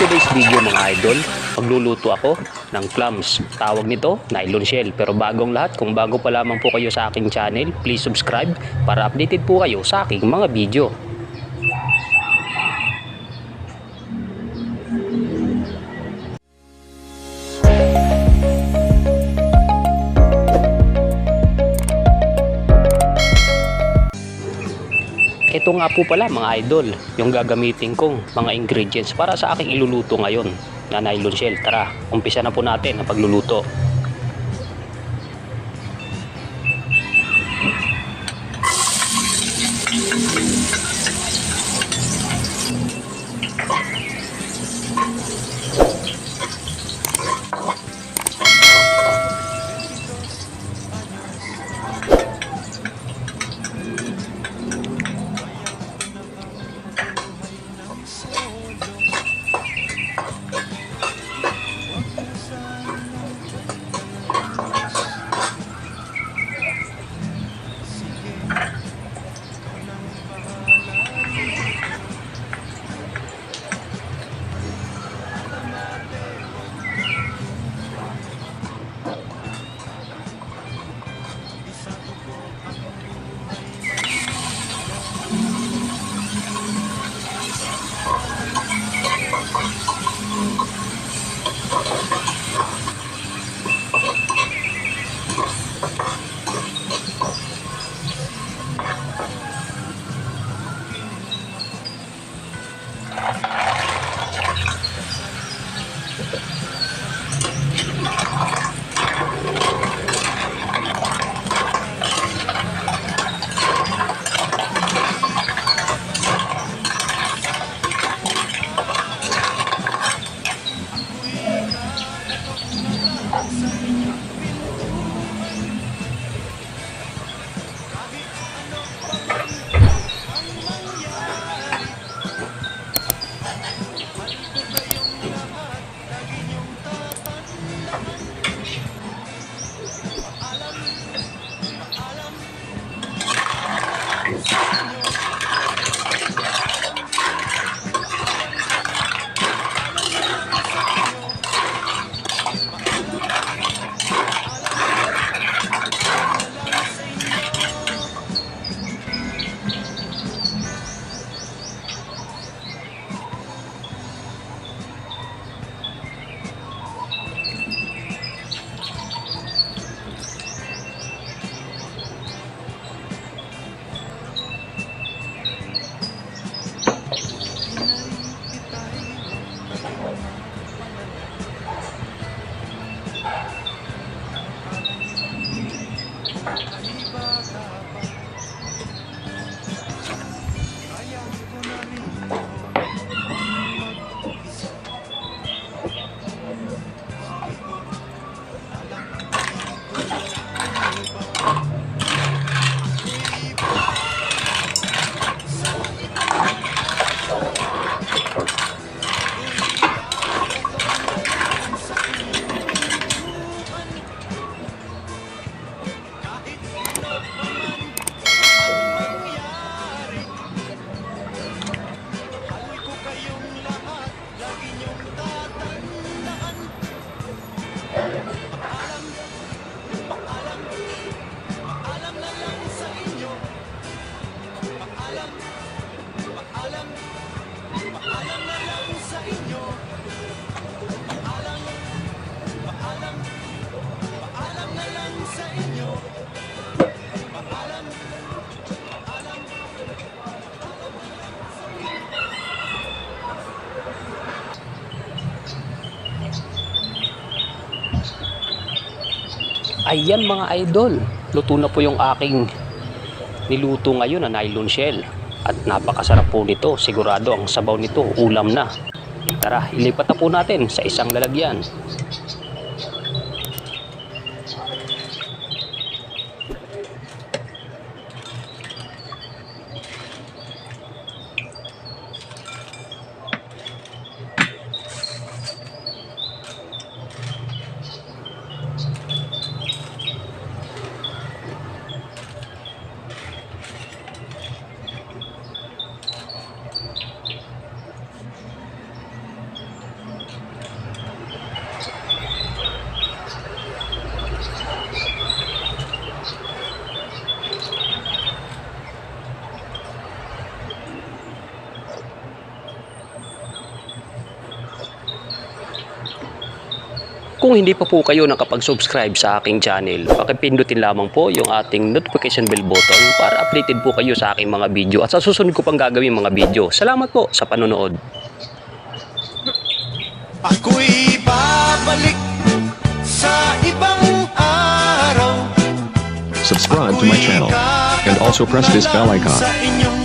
today's video mga idol, magluluto ako ng clams. Tawag nito, nylon shell. Pero bagong lahat, kung bago pa lamang po kayo sa aking channel, please subscribe para updated po kayo sa aking mga video. Ito nga po pala mga idol, yung gagamitin kong mga ingredients para sa aking iluluto ngayon na nylon shell. Tara, umpisa na po natin ang pagluluto. it. Di you dapat Ayan mga idol, luto na po yung aking niluto ngayon na nylon shell. At napakasarap po nito, sigurado ang sabaw nito, ulam na. Tara, ilipat na po natin sa isang lalagyan. Kung hindi pa po kayo nakapag-subscribe sa aking channel, pakipindutin lamang po yung ating notification bell button para updated po kayo sa aking mga video at sa susunod ko pang gagawin mga video. Salamat po sa panonood. Ako'y babalik sa ibang araw Subscribe to my channel and also press this bell icon.